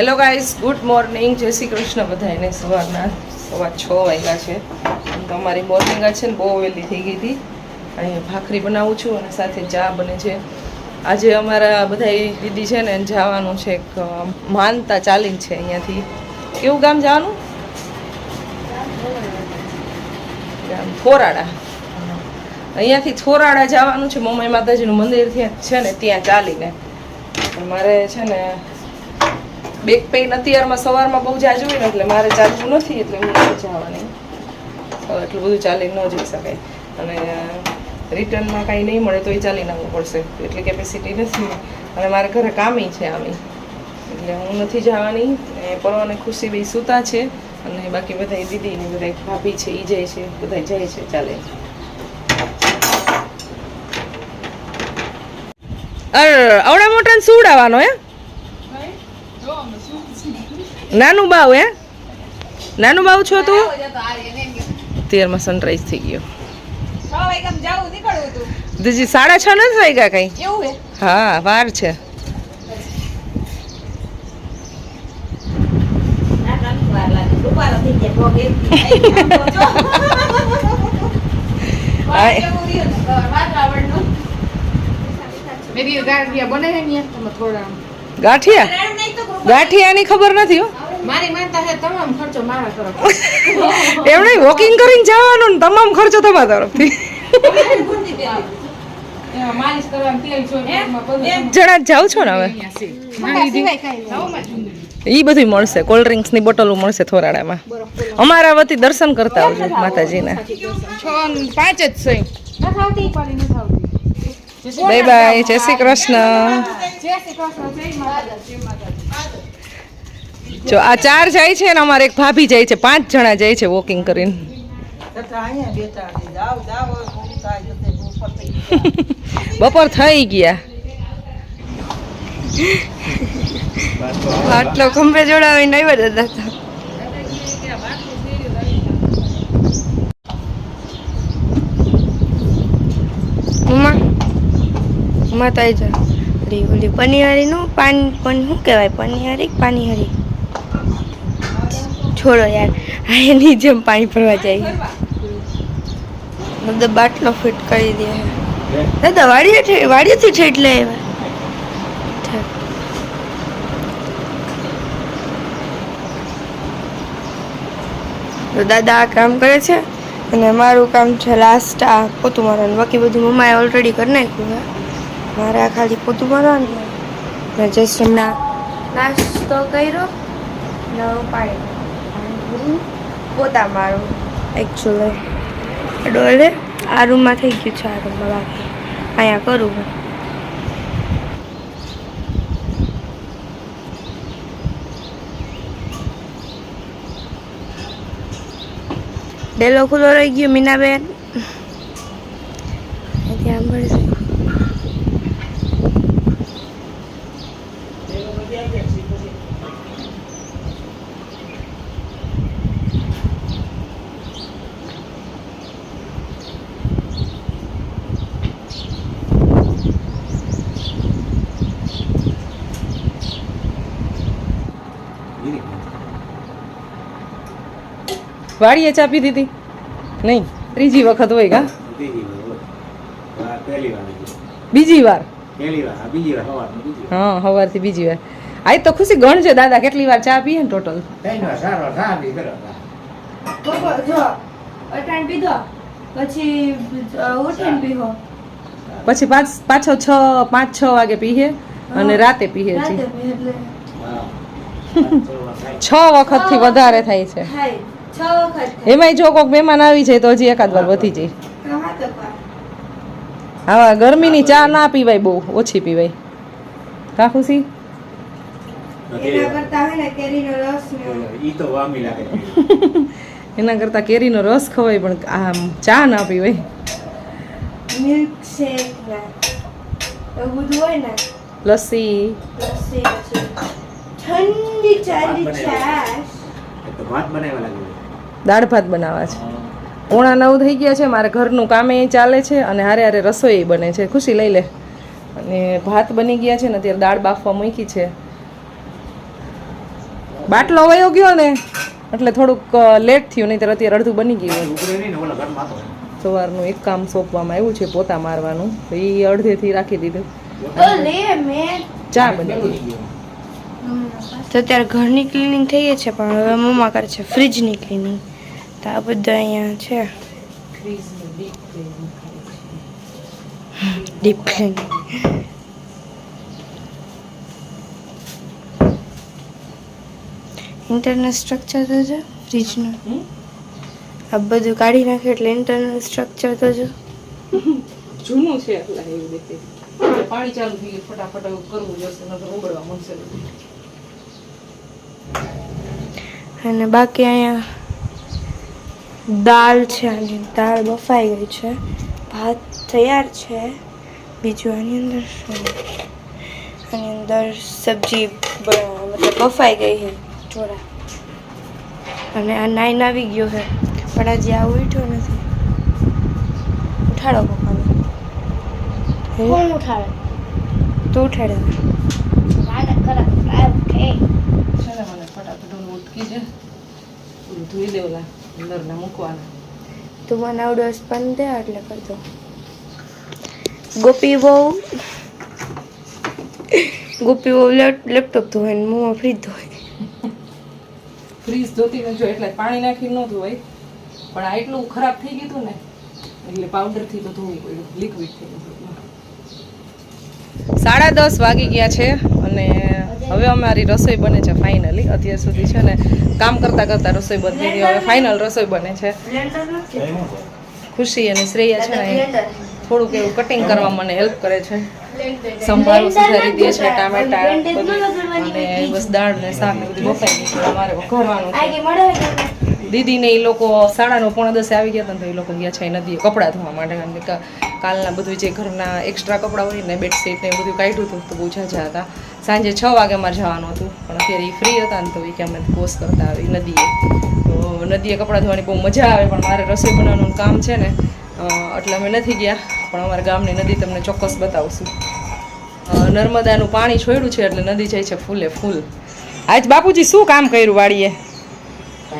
Hello guys good morning જય શ્રી કૃષ્ણ બધાને સવારના સવા છ વાગ્યા છે. તો અમારી મોર્નિંગ છે ને બહુ વહેલી થઈ ગઈ હતી. અહીંયા ભાખરી બનાવું છું અને સાથે ચા બને છે. આજે અમારા બધા દીદી છે ને જવાનું છે એક માનતા ચાલી છે અહીંયાથી. કેવું ગામ જવાનું? ગામ થોરાડા. અહીંયાથી થોરાડા જવાનું છે. મમ્મી માતાજીનું મંદિર ત્યાં છે ને, ત્યાં ચાલીને. મારે છે ને બેક પેઇન અત્યારમાં સવારમાં બહુ જાજુ હોય ને એટલે મારે ચાલવું નથી, એટલે હું નથી જવાની. એટલું બધું ચાલી ન જઈ શકાય. અને રિટર્નમાં કાંઈ નહીં મળે તો એ ચાલી નાખવું પડશે. એટલી કેપેસિટી નથી. અને મારે ઘરે કામી છે આમી. એટલે હું નથી જવાની. એ પરવાને ખુશી બી સૂતા છે. અને બાકી બધા દીદી ને બધા ભાભી છે એ જાય છે બધા જાય છે, ચાલે અરે, આવડા મોટા સુવડાવવાનો હે? નાનું બાવ હે? નાનું બાવ છો તું? તેરમાં સનરાઈઝ થઈ ગયો. દીદી સાડા છ નથી વાગ્યા કઈ? હા? વાર છે. ગાંઠિયા ગાંઠિયાની ખબર નથી હો. મારી માનતા છે તમામ ખર્ચો મારા તરફ એમ વોકિંગ કરીને જવાનું ને તમામ ખર્ચો તમારા તરફથી. જણા જાવ છો ને હવે? ઈ બધું મળશે કોલ્ડ ડ્રિંક્સની બોટલો મળશે થોરાડામાં અમારા વતી દર્શન કરતા આવજો માતાજીના. ને પાંચ જ છે. નથી આવતી? પાડી નથી આવતી. બાય બાય જય શ્રી કૃષ્ણ. જય શ્રી કૃષ્ણ. જય માતા જો આ ચાર જાય છે ને અમારે એક ભાભી જાય છે. પાંચ જણા જાય છે વોકિંગ કરીને. બપોર થઈ ગયા. આટલો ખંભે જોડાવીને આવ્યા દાદા. તો મમ્મા તો આવી જા ઓલી પનીહારીનું પાન પણ શું કહેવાય? પનીહારી પાનીહારી? છોડો યાર. આ એની જેમ પાણી ભરવા જાય. દાદા બાટલો ફિટ કરી દે. દાદા વાડીએ વાડીએથી છે એટલે આવ્યા. તો દાદા આ કામ કરે છે અને મારું કામ છે લાસ્ટ આ પોતું મારવાનું. બાકી બધું મમ્માએ ઓલરેડી કરી નાખ્યું છે. મારે આ ખાલી પોતું મારવાનું ને જસ્ટ હમણાં નાસ્તો કર્યો ને પાણી પોતા મારું એકચ્યુઅલી ડોલે આ રૂમમાં થઈ ગયું છે આ રૂમમાં બાકી અહીંયા કરું હું ડેલો ખુલ્લો રહી ગયો મીનાબેન ત્યાં મળશે વાડીએ ચા પીધી દીધી? નહીં ત્રીજી વખત હોય કા? બીજી વાર હોય. આ પહેલી બીજી વાર? આ બીજી વાર સવારમાં બીજી વાર. હા સવારથી બીજી વાર. આજ તો ખુશી ગણ છે દાદા કેટલી વાર ચા પીએ ને ટોટલ પછી ઉઠીને પછી પાંચ પાછો છ પાંચ છ વાગે પીએ અને રાતે પીએ છીએ. છ વખતથી વધારે થાય છે. છ વખત એમાંય જો કોક મહેમાન આવી જાય તો હજી એકાદ વાર વધી જાય. હા ગરમીની ચા ના પીવાય બહુ ઓછી પીવાય. કા ખુશી? એના કરતા કેરીનો રસ ને ઈ તો વામી લાગે. છે. એના કરતાં કેરીનો રસ ખવાય પણ આમ ચા ના પીવાય. લસ્સી. ઠંડી ચાલી છાશ ભાત બનાવવા લાગે છે. દાળ ભાત બનાવવા છે. ઓણા નવ થઈ ગયા છે મારે ઘરનું કામે ચાલે છે અને હારે હારે રસોઈ બને છે. ખુશી લઈ લે. અને ભાત બની ગયા છે ને અત્યારે દાળ બાફવા મૂકી છે. બાટલો વયો ગયો ને એટલે થોડુંક લેટ થયું નહીં તો અત્યારે અડધું બની ગયું હોય. ઉકળે નહીં ને ઓલા ઘરમાં તો સવારનું એક કામ સોંપવામાં આવ્યું છે પોતા મારવાનું. તો એ અડધેથી રાખી દીધું. લે ચા બની. તો અત્યારે ઘરની ક્લિનિંગ થઈ છે પણ હવે મમ્મા કરે છે ફ્રીજની ક્લિનિંગ તો આ બધા અહીંયા છે. ડીપ ઇન્ટરનલ સ્ટ્રક્ચર તો છે ફ્રીજનું? આ બધું કાઢી નાખે એટલે ઇન્ટરનલ સ્ટ્રક્ચર તો છે. જૂનું છે એટલે એવું દેખે પાણી ચાલુ થઈ ગયું ફટાફટ કરવું જશે નકર ઉગડવા મળશે અને બાકી અહીંયા દાળ છે આની દાળ બફાઈ ગઈ છે. ભાત તૈયાર છે. બીજું આની અંદર શું? આની અંદર સબ્જી મતલબ બફાઈ ગઈ છે થોડા અને આ નાઈન આવી ગયો છે. પણ આજે આ ઉઠ્યો નથી. ઉઠાડો પપ્પાને. કોણ ઉઠાડે? તું ઉઠાડે. ફટાફટ ધોઈ દેવલા અંદરના મૂકવાના. તું મને આવડો સ્પન દે એટલે કરી ગોપી બહુ ગોપી બહુ લેપટોપ ધોય ને મોમાં ફ્રીજ ધોય ફ્રીજ ધોતી ન જો એટલે પાણી નાખી ન ધોવાય. પણ આ એટલું ખરાબ થઈ ગયું ને એટલે પાવડરથી તો ધોવું પડ્યું લિક્વિડ થઈ ગયું સાડા દસ વાગી ગયા છે અને હવે અમારી રસોઈ બને છે ફાઇનલી અત્યાર સુધી છે ને કામ કરતા કરતા રસોઈ બનતી હતી, હવે ફાઇનલ રસોઈ બને છે. ખુશી અને શ્રેયા છે ને થોડુંક એવું કટિંગ કરવા મને હેલ્પ કરે છે. સંભારો સુધારી દે છે, ટામેટા અને બસ દાળ ને શાક બધું બફાઈ અમારે વઘારવાનું છે આગે મળે દીદી ને એ લોકો સાડા નવ પોણા દસે આવી ગયા હતા તો એ લોકો ગયા છે નદીએ કપડાં ધોવા માટે. કારણ કે, કાલના બધું જે ઘરના એક્સ્ટ્રા કપડાં હોય ને બેડશીટ ને એ બધું કાઢ્યું હતું તો બહુ ઝાઝા હતા. સાંજે છ વાગે અમારે જવાનું હતું, પણ અત્યારે એ ફ્રી હતા ને તો એ કે અમે કોર્સ કરતા આવી નદીએ. તો નદીએ કપડાં ધોવાની બહુ મજા આવે, પણ મારે રસોઈ બનાવવાનું કામ છે ને એટલે અમે નથી ગયા, પણ અમારા ગામની નદી તમને ચોક્કસ બતાવશું. નર્મદાનું પાણી છોડ્યું છે એટલે નદી જાય છે ફૂલે ફૂલ. આજ બાપુજી શું કામ કર્યું વાડીએ કાંઈ નહીં, કંઈ તો એક આવતું હોય.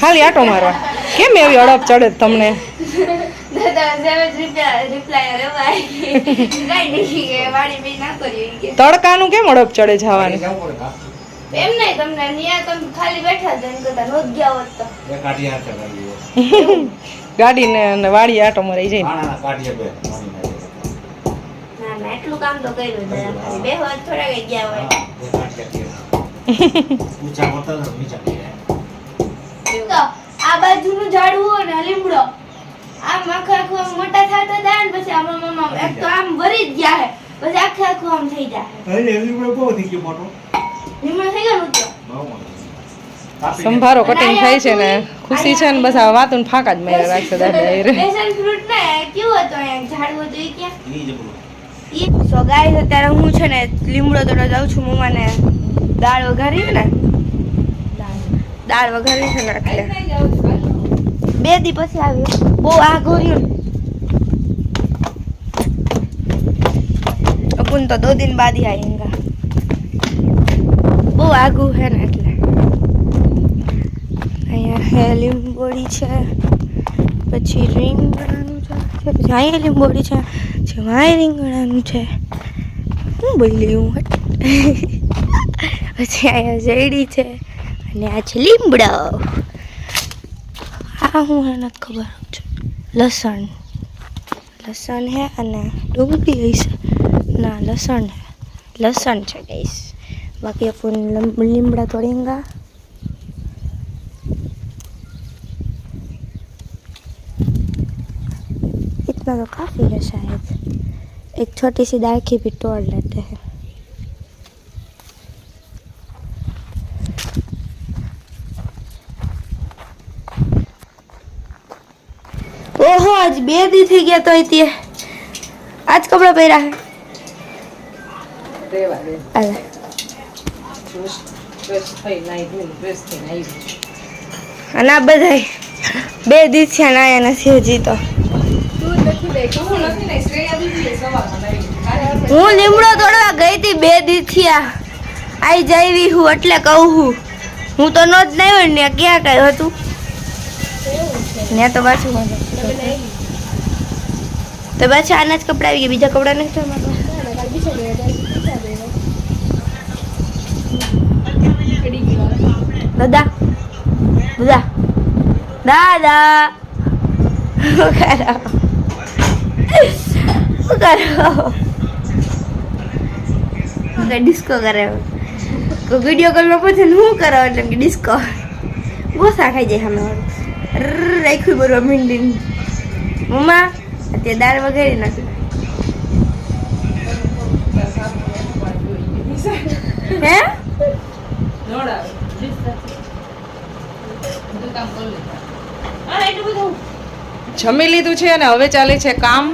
ખાલી આટો મારવા કેમ એવી અડપ ચડે તમને? ના તડકાનું કેમ અડપ ચડે જવાની? એમ નહીં તમને નિયા તમે ખાલી બેઠા જ કરતા નોંધ ગયા હોત તો. બે કાઢી હાથ કરવી હોય. ગાડીને અને વાડી આટો મરાઈ જાય. ના, ના, ના. ના ના એટલું કામ તો કર્યું બે હોત થોડા ગયા હોય. હોય ને લીમડો. આમ આખો આખો મોટા થતા જાય ને પછી આમ આમ આમ. એક તો આમ ભરી જ જાય. પછી આખે આખું આમ થઈ જાય. અરે, લીમડો બહુ થઈ ગયો મોટો. લીમડો થઈ ગયો મોટો. સંભારો કટિંગ થાય છે ને. ખુશી છે ને બસ આ વાતું ફાંકા જ માર્યા રાખશે દાદા એ રે. પેશન ફ્રૂટ ને કેવું હતો એમ ઝાડવું હતું એ ક્યાં. સો ગાઈસ અત્યારે હું છે ને લીમડો તોડવા જાઉં છું મમ્માને દાળ વઘારી ને. દાળ. વઘારી છે ને એટલે. બે દી પછી આવ્યો. બહુ આગ હોર્યો અપુન તો દો દિન બાદ આવેંગા બહુ આગું હે ને એટલે. અહીંયા હે લીંબોડી છે. પછી રીંગણાનું છે. પછી અહીંયા લીંબોડી છે. જેમાં રીંગણાનું છે. હું બોલી હું પછી અહીંયા શેરડી છે. અને આ છે લીમડો. હું એને ખબર છે લસણ લસણ હે અને ડુંગળી હશે ના લસણ હે લસણ છે ગઈશ बाकी अपन लम- लीमड़ा तोड़ेंगे इतना तो काफ़ी है शायद एक छोटी सी दाखी भी तोड़ लेते हैं બે દી થઈ ગયા તો હતી આજ કપડા પહેર્યા અને આ બધાય બે દી છે નાયા નથી હજી તો. હું લીમડો તોડવા ગઈ હતી બે દી થયા. આઈ જાવી હું એટલે કહું હું. હું તો નો જ નહીં હોય ને ક્યાં કઈ હતું. ને તો પાછું. તો પાછા આના જ કપડા આવી ગયા. બીજા કપડા નથી દાદા દાદા દાદા. શું કરો? શું કરો? ડિસ્કો કરે? વીડિયો કોલમાં પૂછે શું કરો? એટલે કે ડિસ્કો ગોસા ખાઈ જાય હમણાં રાખ્યું બરોબર મીંડીને. મમ્મા અત્યારે દાળ વગેરે નાખ્યું હે? જમી લીધું છે અને હવે ચાલે છે કામ.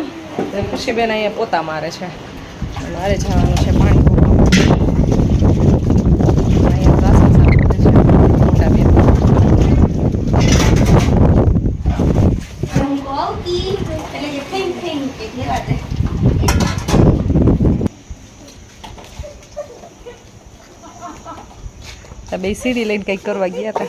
ખુશીબેન અહીંયા પોતા મારે છે. મારે જવાનું છે પાણી ભરવા. અહીંયા વાસણ સાફ કરે છે મોટા બેન. હું કહું કી એટલે કે ફેંગ ફેંગ કે કેવા તે આ બે સીડી લઈને કંઈક કરવા ગયા હતા.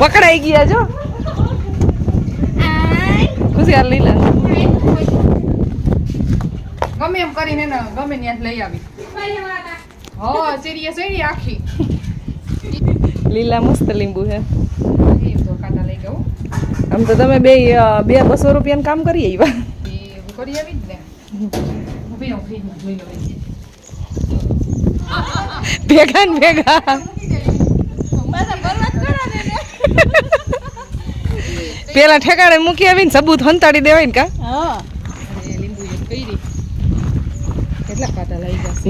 પકડાઈ ગયા જો ખુશિયાર લીલા. ગમે એમ કરીને ને ગમે ત્યાં લઈ આવી. હો સીરીએ સીરી આખી. લીલા મસ્ત લીંબુ ગયો આમ તો તમે બે બે બસો રૂપિયાનું કામ કરી એવા કરી આવી જ ને. ભેગા ને ભેગા. પેલા ઠેકાણે મૂકી આવીને સબૂત હંતાડી દેવાય ને કા?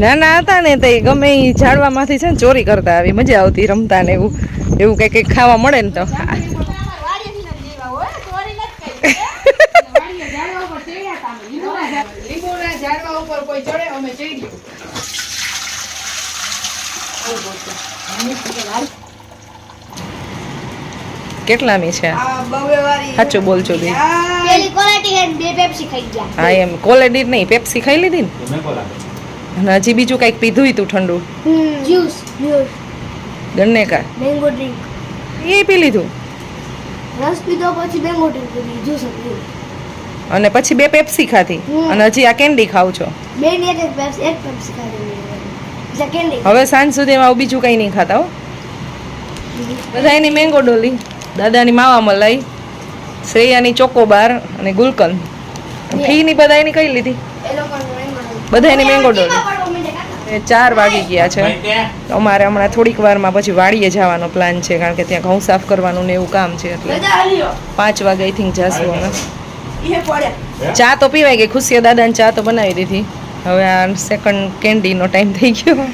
નાના હતા ને તે ગમે એ ઝાડવામાંથી છે ને ચોરી કરતા આવી. મજા આવતી રમતા ને એવું. એવું કંઈક કંઈક ખાવા મળે ને તો લીંબુના ઝાડવા ઉપર કોઈ ચડે અમે ચડ્યું કેટલાની છે સાચું બોલજો બી હે ને બે પેપ્સી ખાઈ ગયા. હા એમ. કોલેડી નહીં. પેપ્સી ખાઈ લીધી ને? અને હજી બીજું કંઈક પીધું તું ઠંડુ. જ્યુસ ગણને કા? મેંગો ડ્રિંક એ પી લીધું. રસ પીધો પછી મેંગો ડ્રિંક પીધી. જ્યુસ અને પછી બે પેપ્સી ખાધી. અને હજી આ કેન્ડી ખાવ છો. બે ની એક પેપ્સી એક પેપ્સી ખાધી એટલે કેન્ડી હવે સાંજ સુધીમાં આવું બીજું કંઈ નહીં ખાતા હો. બધા એની મેંગો ડોલી દાદાની માવા મલાઈ શ્રેયાની ચોકોબાર અને ગુલકંદ. ફીની બધા એની કઈ લીધી? એ બધા એની મેંગો ડોલી. એ ચાર વાગી ગયા છે. અમારે હમણાં થોડીક વારમાં પછી વાડીએ જવાનો પ્લાન છે કારણ કે ત્યાં ઘઉં સાફ કરવાનું ને એવું કામ છે એટલે પાંચ વાગે આઈ થિંક જશું અમે. ચા તો પીવાય ગઈ ખુશીએ દાદાને ચા તો બનાવી દીધી. હવે આ સેકન્ડ કેન્ડીનો ટાઈમ થઈ ગયો.